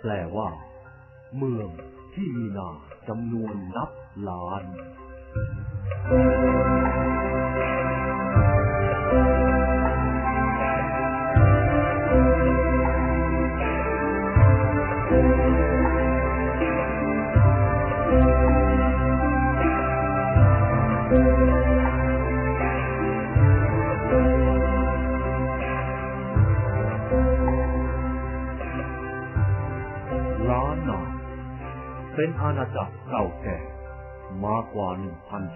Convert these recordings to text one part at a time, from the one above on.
แปลว่า เมืองที่มีนาจำนวนนับล้านล้ เป็นอาณาจักรเก่าแก่มากว่า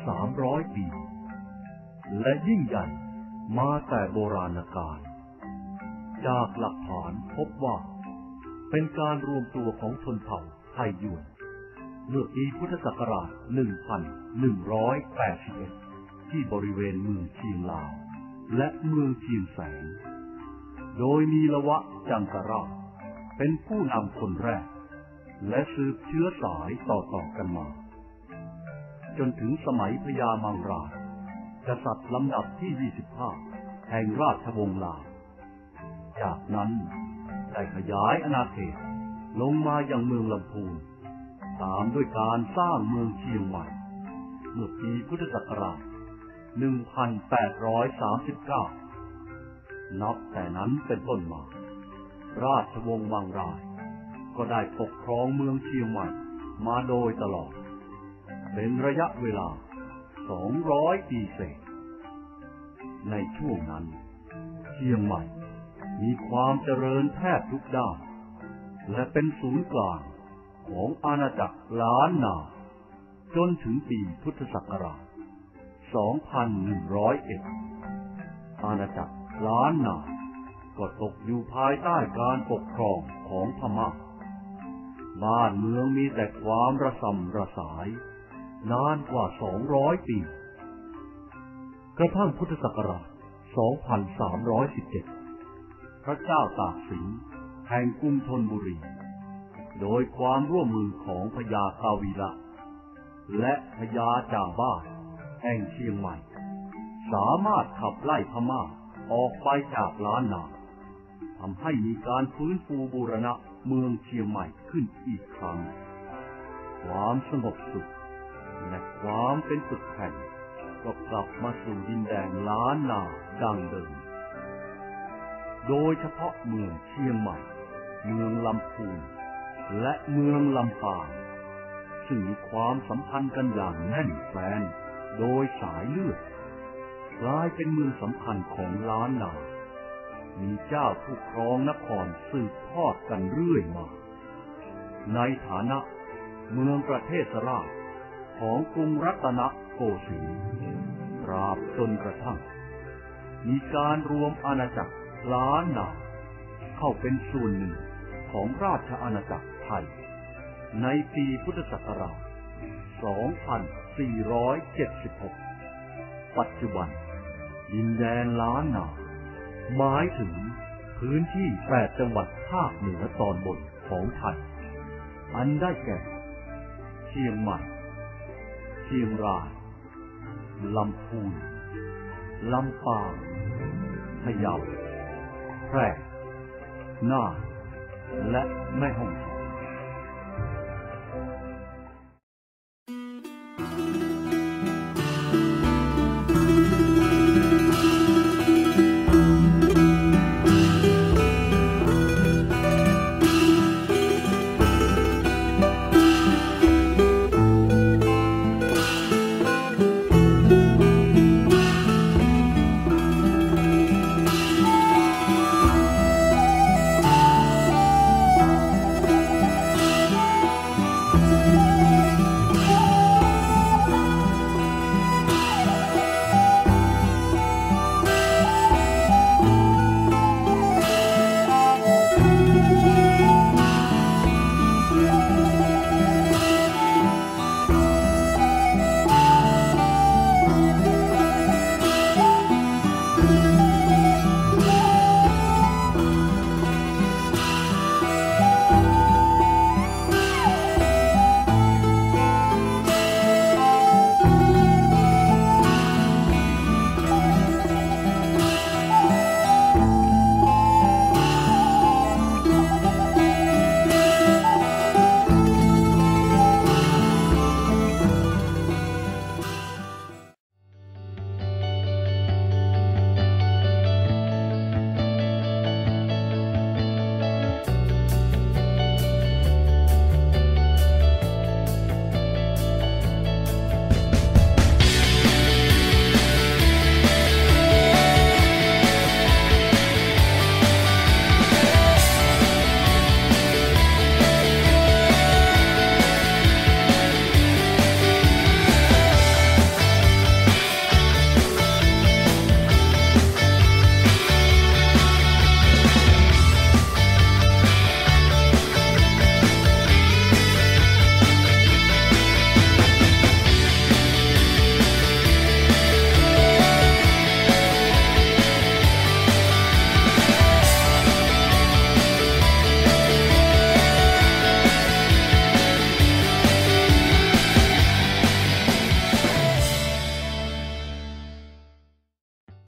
1,300 ปี และยิ่งใหญ่มาแต่โบราณกาล จากหลักฐานพบว่า เป็นการรวมตัวของชนเผ่าไทยยวน เมื่อปีพุทธศักราช 1181 ที่บริเวณเมืองเชียงลาว และเมืองเชียงแสนโดยมีละวะจังกราเป็นผู้นำคนแรก และสืบเชื้อสายต่อๆกันมา จนถึงสมัยพญามังราชกษัตริย์ลำดับที่ 25 แห่งราชวงศ์ลาวจากนั้นได้ขยายอาณาเขตลงมาอยังเมืองลำพูน ตามด้วยการสร้างเมืองเชียงใหม่ เมื่อปีพุทธศักราช 1839 นับแต่นั้นเป็นต้นมา ราชวงศ์มังราย ก็ได้ปกครองเมืองเชียงใหม่มาโดยตลอด เป็นระยะเวลา 200 ปีเศษ ในช่วงนั้น เชียงใหม่มีความเจริญแทบทุกด้าน และเป็นศูนย์กลางของอาณาจักรล้านนา จนถึงปีพุทธศักราช 2101 อาณาจักรล้านนา ก็ตกอยู่ภายใต้การปกครองของพม่า บ้านเมืองมีแต่ความระสำระสาย นานกว่า200ปี กระทั่งพุทธศักราช 2317 พระเจ้าตากสินแห่งกรุงธนบุรี โดยความร่วมมือของพญากาวีละ และพญาจ่าบ้าแห่งเชียงใหม่ สามารถขับไล่พม่าออกไปจากล้านนาทำให้มีการฟื้นฟูบูรณะ เมืองเชียงใหม่ขึ้นอีกครั้ง ความสงบสุขและความเป็นสุขแผ่นก็กลับมาสู่ดินแดนล้านนาดังเดิม โดยเฉพาะเมืองเชียงใหม่ เมืองลำพูนและเมืองลำปางซึ่งมีความสัมพันธ์กันอย่างแน่นแฟนโดยสายเลือดกลายเป็นเมืองสำคัญของล้านนา มีเจ้าผู้ครองนครสืบทอดกันเรื่อยมา ในฐานะเมืองประเทศราชของกรุงรัตนโกสินทร์ตราบจนกระทั่ง มีการรวมอาณาจักรล้านนาเข้าเป็นส่วนหนึ่งของราชอาณาจักรไทย ในปีพุทธศักราช 2476 ปัจจุบันดินแดนล้านนา หมายถึงพื้นที่แปดจังหวัดภาคเหนือตอนบนของไทย อันได้แก่ เชียงใหม่ เชียงราย ลำพูน ลำปางพะเยาแพร่น่านและแม่ฮ่องสอน